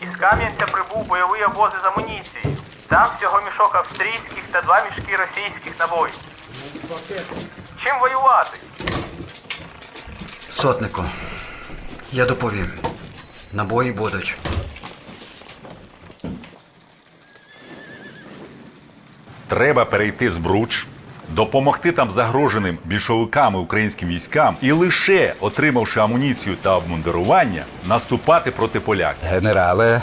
Із Кам'янця прибув бойовий обоз із амуніцією. Там всього мішок австрійських та два мішки російських набоїв. Чим воювати? Сотнику, я доповім. Набої будуть. Треба перейти з Бруч, допомогти там загроженим більшовиками українським військам і лише отримавши амуніцію та обмундирування, наступати проти поляків. Генерале,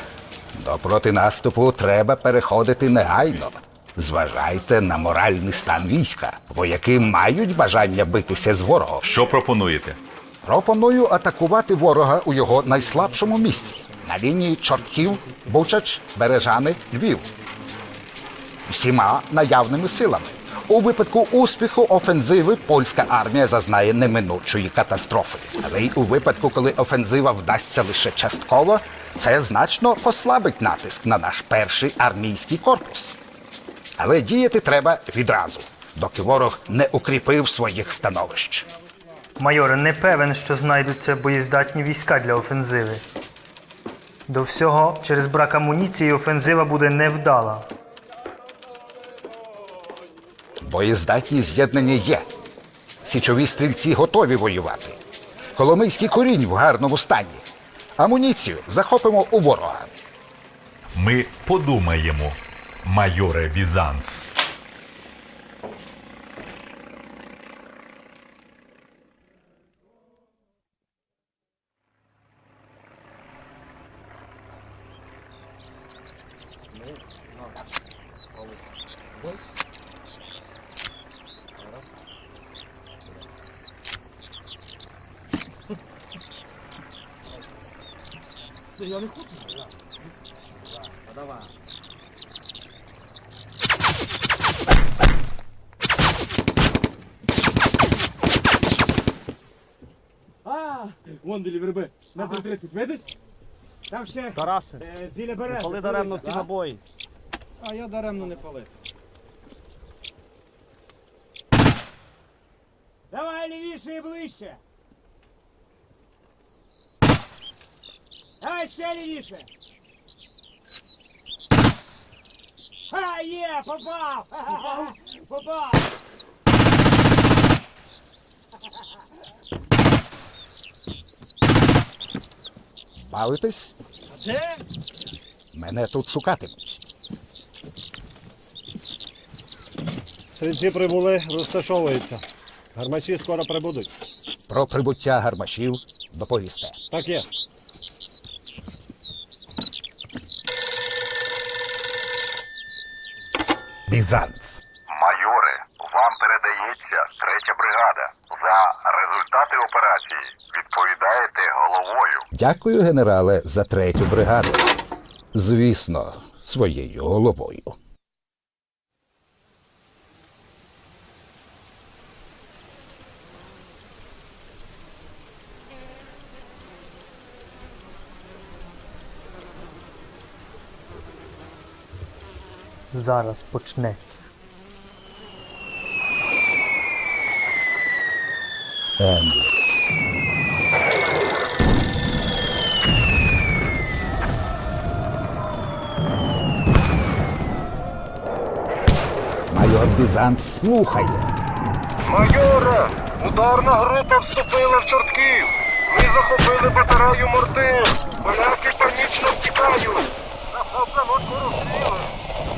до протинаступу треба переходити негайно. Зважайте на моральний стан війська. Вояки мають бажання битися з ворогом. Що пропонуєте? Пропоную атакувати ворога у його найслабшому місці на лінії Чортків, Бучач, Бережани, Львів. Всіма наявними силами. У випадку успіху офензиви польська армія зазнає неминучої катастрофи. Але й у випадку, коли офензива вдасться лише частково, це значно послабить натиск на наш перший армійський корпус. Але діяти треба відразу, доки ворог не укріпив своїх становищ. Майоре, не певен, що знайдуться боєздатні війська для офензиви. До всього, через брак амуніції офензива буде невдала. Боєздатні з'єднання є. Січові стрільці готові воювати. Коломийський корінь в гарному стані. Амуніцію захопимо у ворога. Ми подумаємо, майоре Бізанс. Вон біля верби. Метр 30, видиш? Там ще. Тарасе. Е, біля берези. Коли даремно всі набої. А я даремно не палив. Давай лівіше і ближче. Давай ще лівіше. Ха, є, попав! Попав? Попав! Бавитесь? Де? Мене тут шукатимуть. Стрільці прибули, розташовуються. Гармачі скоро прибудуть. Про прибуття гармашів доповісте. Так є. Бізанц. Майоре, вам передається третя бригада. За результати операції відповідаєте головою. Дякую, генерале, за третю бригаду. Звісно, своєю головою. Зараз почнеться. Майор Бізанц слухає. Майоре, ударна група вступила в чортків. Ми захопили батарею морти. Поляки панічно втікають. Захоплено корупцію.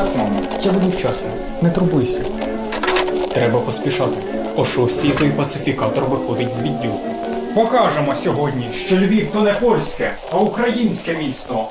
Так, мамо, я буду вчасно. Не турбуйся. Треба поспішати. О шостій той пацифікатор виходить з відділку. Покажемо сьогодні, що Львів то не польське, а українське місто.